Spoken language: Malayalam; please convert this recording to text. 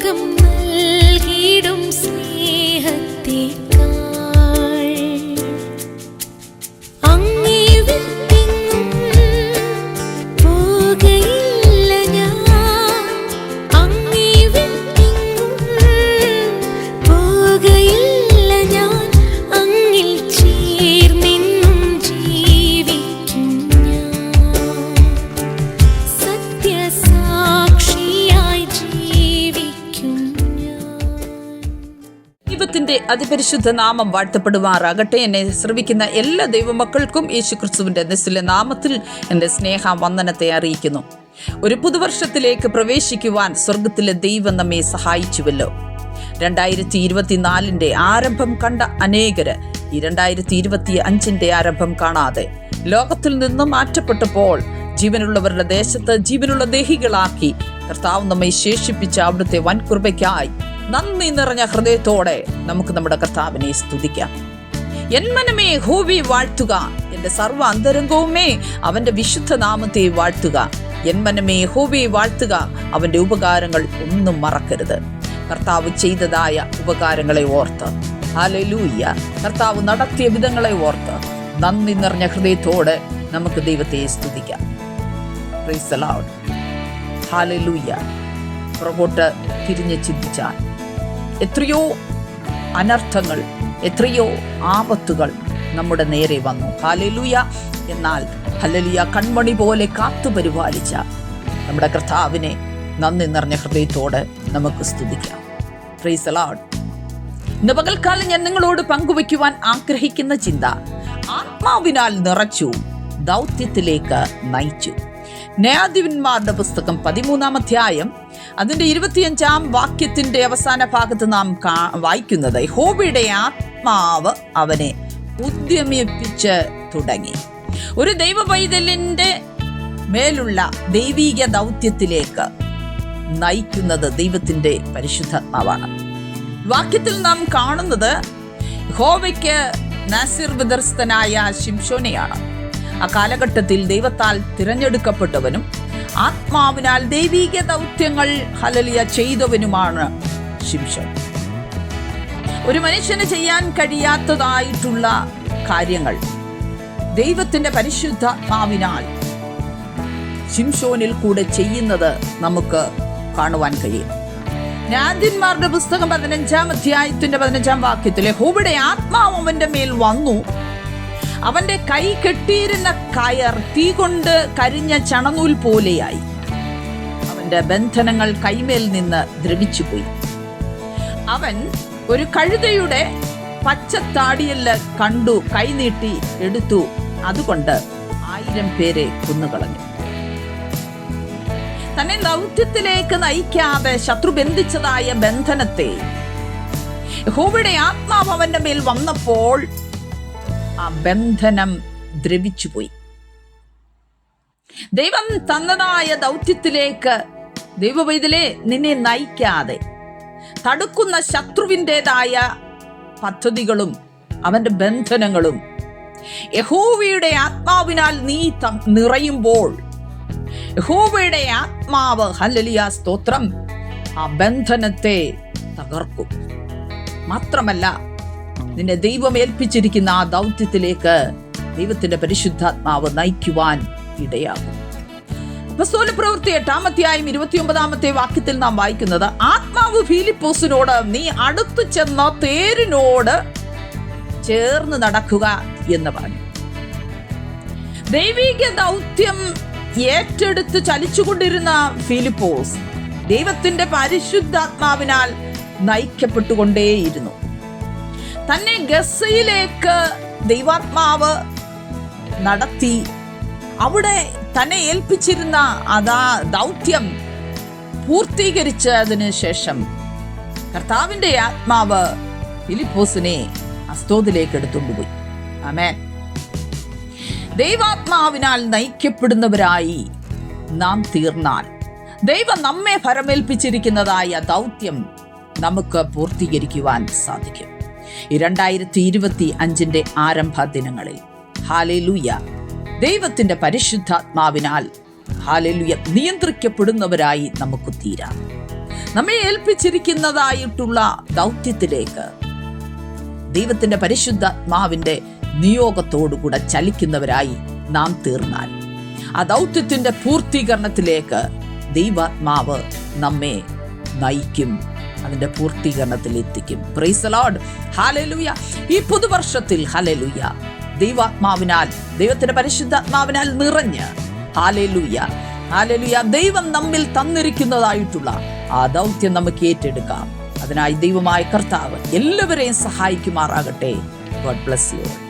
ലോകം നൽകിയിടും സ്നേഹത്തേക്ക് അതിപരിശുദ്ധ നാമം വാഴ്ത്തപ്പെടുമാറാകട്ടെ. എന്നെ ശ്രവിക്കുന്ന എല്ലാ ദൈവമക്കൾക്കും യേശു ക്രിസ്തുവിന്റെ നിസ്ലിലെ നാമത്തിൽ എന്റെ സ്നേഹ വന്ദനത്തെ അറിയിക്കുന്നു. ഒരു പുതുവർഷത്തിലേക്ക് പ്രവേശിക്കുവാൻ സ്വർഗത്തിലെ ദൈവം നമ്മെ സഹായിച്ചുവല്ലോ. രണ്ടായിരത്തി ഇരുപത്തിനാലിന്റെ ആരംഭം കണ്ട അനേകര് ഈ രണ്ടായിരത്തി ഇരുപത്തി അഞ്ചിന്റെ ആരംഭം കാണാതെ ലോകത്തിൽ നിന്നും മാറ്റപ്പെട്ടപ്പോൾ ജീവനുള്ളവരുടെ ദേശത്ത് ജീവനുള്ള ദേഹികളാക്കി കർത്താവ് നമ്മെ ശേഷിപ്പിച്ച അവിടുത്തെ വൻകൃപയ്ക്കായി നന്ദി നിറഞ്ഞ ഹൃദയത്തോടെ നമുക്ക് നമ്മുടെ കർത്താവിനെ സ്തുതിക്കാം. എന്മനമേ ഹൂവി വാഴ്ത്തുക. എന്റെ സർവ അന്തരംഗവുമേ അവന്റെ വിശുദ്ധ നാമത്തെ വാഴ്ത്തുക. എന്മനമേ ഹൂവി വാഴ്ത്തുക. അവന്റെ ഉപകാരങ്ങൾ ഒന്നും മറക്കരുത്. കർത്താവ് ചെയ്തതായ ഉപകാരങ്ങളെ ഓർത്ത്. ഹാലലൂയ്യ കർത്താവ് നടത്തിയ വിധങ്ങളെ ഓർത്ത് നന്ദി നിറഞ്ഞ ഹൃദയത്തോടെ നമുക്ക് ദൈവത്തെ സ്തുതിക്കാം. ഹാലലൂയ്യ പുറകോട്ട് തിരിഞ്ഞ് ചിന്തിച്ചാൽ എത്രയോ അനർത്ഥങ്ങൾ എത്രയോ ആപത്തുകൾ നമ്മുടെ നേരെ വന്നു. ഹലലുയ എന്നാൽ ഹലലുയ കൺമണി പോലെ കാത്തു പരിപാലിച്ച നമ്മുടെ കർത്താവിനെ നന്ദി നിറഞ്ഞ ഹൃദയത്തോട് നമുക്ക് സ്തുതിക്കാം. പ്രൈസ് അലാഡ് ഇന്ന് പകൽക്കാലം ഞാൻ നിങ്ങളോട് പങ്കുവയ്ക്കുവാൻ ആഗ്രഹിക്കുന്ന ചിന്ത ആത്മാവിനാൽ നിറച്ചു ദൗത്യത്തിലേക്ക് നയിച്ചു. ന്യായാധിപന്മാരുടെ പുസ്തകം പതിമൂന്നാം അധ്യായം അതിന്റെ ഇരുപത്തിയഞ്ചാം വാക്യത്തിന്റെ അവസാന ഭാഗത്ത് നാം കാ- വായിക്കുന്നത്. ഹോബിയുടെ ആത്മാവ് അവനെ ഉദ്യമിപ്പിച്ച് തുടങ്ങി. ഒരു ദൈവ പൈതലിന്റെ മേലുള്ള ദൈവീക ദൗത്യത്തിലേക്ക് നയിക്കുന്നത് ദൈവത്തിന്റെ പരിശുദ്ധാത്മാവാണ്. വാക്യത്തിൽ നാം കാണുന്നത് ഹോവയ്ക്ക് നാസിർ വിദർസ്ഥനായ ശിംഷോനെയാണ് ആ കാലഘട്ടത്തിൽ ദൈവത്താൽ തിരഞ്ഞെടുക്കപ്പെട്ടവനും ആത്മാവിനാൽ ദൈവീക ദൗത്യങ്ങൾ ഹലലിയ ചെയ്തവനുമാണ് ശിംഷൻ ഒരു മനുഷ്യന് ചെയ്യാൻ കഴിയാത്തതായിട്ടുള്ള കാര്യങ്ങൾ ദൈവത്തിന്റെ പരിശുദ്ധാത്മാവിനാൽ ശിംഷോനിൽ കൂടെ ചെയ്യുന്നത് നമുക്ക് കാണുവാൻ കഴിയും. രാജന്മാരുടെ പുസ്തകം പതിനഞ്ചാം അധ്യായത്തിന്റെ പതിനഞ്ചാം വാക്യത്തിലെ ഹോബിയുടെ ആത്മാവ് അവന്റെ മേൽ വന്നു അവന്റെ കൈ കെട്ടിയിരുന്ന കയർ തീ കൊണ്ട് കരിഞ്ഞ ചണനൂൽ പോലെയായി. അവന്റെ ബന്ധനങ്ങൾ കൈമേൽ നിന്ന് ദ്രവിച്ചുപോയി. അവൻ ഒരു കഴുതയുടെ പച്ചത്താടിയല്ല കണ്ടു കൈനീട്ടി എടുത്തു. അതുകൊണ്ട് ആയിരം പേരെ കൊന്നുകളഞ്ഞു. തന്നെ ദൗത്യത്തിലേക്ക് നയിക്കാതെ ശത്രു ബന്ധിച്ചതായ ബന്ധനത്തെ ഹോബിയുടെ ആത്മാവ് അവന്റെ മേൽ വന്നപ്പോൾ ആ ബന്ധനം ദ്രവിച്ചുപോയി. ദൈവം തന്നതായ ദൗത്യത്തിലേക്ക് ദൈവവൈതലെ നിന്നെ നയിക്കാതെ തടുക്കുന്ന ശത്രുവിന്റെതായ പദ്ധതികളും അവന്റെ ബന്ധനങ്ങളും യഹോവയുടെ ആത്മാവിനാൽ നീ നിറയുമ്പോൾ യഹോവയുടെ ആത്മാവ് ഹല്ലലിയ സ്തോത്രം ആ ബന്ധനത്തെ തകർക്കും. മാത്രമല്ല നിന്നെ ദൈവം ഏൽപ്പിച്ചിരിക്കുന്ന ആ ദൗത്യത്തിലേക്ക് ദൈവത്തിന്റെ പരിശുദ്ധാത്മാവ് നയിക്കുവാൻ ഇടയാകും. അപ്പസ്തോല പ്രവൃത്തി എട്ടാമത്തെയായും ഇരുപത്തിയൊമ്പതാമത്തെ വാക്യത്തിൽ നാം വായിക്കുന്നത് ആത്മാവ് ഫിലിപ്പോസിനോട് നീ അടുത്തു ചെന്ന തേരിനോട് ചേർന്ന് നടക്കുക എന്ന് പറഞ്ഞു. ദൈവിക ദൗത്യം ഏറ്റെടുത്ത് ചലിച്ചുകൊണ്ടിരുന്ന ഫിലിപ്പോസ് ദൈവത്തിന്റെ പരിശുദ്ധാത്മാവിനാൽ നയിക്കപ്പെട്ടുകൊണ്ടേയിരുന്നു. തന്നെ ഗസയിലേക്ക് ദൈവാത്മാവ് നടത്തി അവിടെ തന്നെ ഏൽപ്പിച്ചിരുന്ന അതാ ദൗത്യം പൂർത്തീകരിച്ചതിന് ശേഷം കർത്താവിന്റെ ആത്മാവ് ഫിലിപ്പോസിനെ അസ്തോദിലേക്ക് എടുത്തുകൊണ്ടുപോയി. ആമേൻ. ദൈവാത്മാവിനാൽ നയിക്കപ്പെടുന്നവരായി നാം തീർന്നാൽ. ദൈവം നമ്മെ ഫലമേൽപ്പിച്ചിരിക്കുന്നതായ ദൗത്യം നമുക്ക് പൂർത്തീകരിക്കുവാൻ സാധിക്കും. രണ്ടായിരത്തി ഇരുപത്തി അഞ്ചിന്റെ ആരംഭ ദിനങ്ങളിൽ ഹാലലൂയ. ദൈവത്തിന്റെ പരിശുദ്ധാത്മാവിനാൽ ഹാലലൂയ നിയന്ത്രിക്കപ്പെടുന്നവരായി നമുക്ക് തീരാം. നമ്മെ ഏൽപ്പിച്ചിരിക്കുന്നതായിട്ടുള്ള ദൗത്യത്തിലേക്ക് ദൈവത്തിന്റെ പരിശുദ്ധാത്മാവിന്റെ നിയോഗത്തോടുകൂടെ ചലിക്കുന്നവരായി നാം തീർന്നാൽ. ആ ദൗത്യത്തിന്റെ പൂർത്തീകരണത്തിലേക്ക് ദൈവാത്മാവ് നമ്മെ നയിക്കും. അതിന്റെ പൂർത്തീകരണത്തിൽ എത്തിക്കും പ്രൈസ് ലോഡ് ഹാലലുയ ഈ പുതുവർഷത്തിൽ ഹലലുയ ദൈവാത്മാവിനാൽ ദൈവത്തിന്റെ പരിശുദ്ധാത്മാവിനാൽ നിറഞ്ഞ് ഹാലലുയ ഹാലലുയ ദൈവം നമ്മിൽ തന്നിരിക്കുന്നതായിട്ടുള്ള ആ ദൗത്യം നമുക്ക് ഏറ്റെടുക്കാം. അതിനായി ദൈവമായ കർത്താവ് എല്ലാവരെയും സഹായിക്കുമാറാകട്ടെ. God bless you